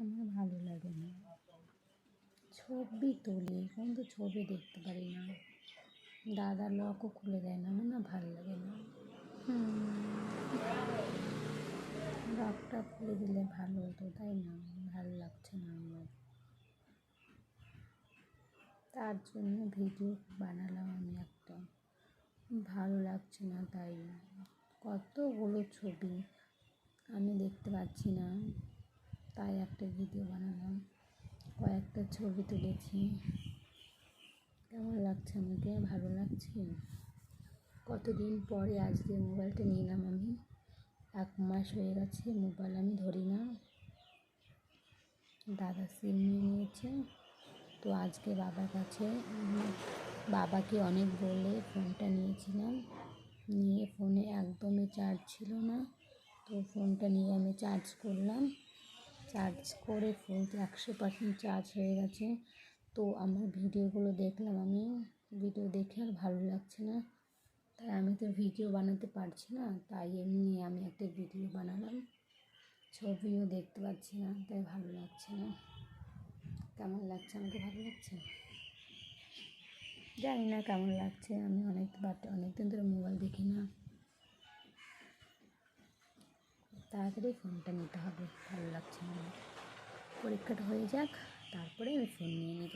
আমার ভালো লাগে না। ছবি তুলি কিন্তু ছবি দেখতে পারি না। দাদা লকও খুলে দেয় না, আমার না ভালো লাগে না। লকটা খুলে দিলে ভালো হতো, তাই না? ভালো লাগছে না আমার। তার জন্য ভিডিও বানালাম আমি একটা। ভালো লাগছে না তাই। কতগুলো ছবি আমি দেখতে পাচ্ছি না। তাই একটা ভিডিও বানালাম। কয়েকটা ছবি তুলেছি। কেমন লাগছে আমাকে? ভালো লাগছে? কতদিন পরে আজকে মোবাইলটা নিলাম আমি? এক মাস হয়ে গেছে, মোবাইল আমি ধরি না। দাদা সিম নিয়ে নিয়েছে। তো আজকে বাবার কাছে বাবাকে অনেক বলে ফোনটা নিয়েছিলাম। নিয়ে ফোনে একদমই চার্জ ছিল না। তো ফোনটা নিয়ে আমি চার্জ করলাম। চার্জ করে ফোনটা একশো পার্সেন্ট চার্জ হয়ে গেছে। তো আমার ভিডিওগুলো দেখলাম আমি। ভিডিও দেখে আর ভালো লাগছে না। তাই আমি তো ভিডিও বানাতে পারছি না। তাই এমনি আমি একটা ভিডিও বানালাম। ছবিও দেখতে পাচ্ছি না, তাই ভালো লাগছে না। কেমন লাগছে? আমাকে ভালো লাগছে? জানি না কেমন লাগছে। আমি অনেক বাট অনেক দিন ধরে মোবাইল দেখি না। তাড়াতাড়ি ফোনটা নিতে হবে ভালো লাগছে না। পরীক্ষাটা হয়ে যাক, তারপরে আমি ফোন নিয়ে নেব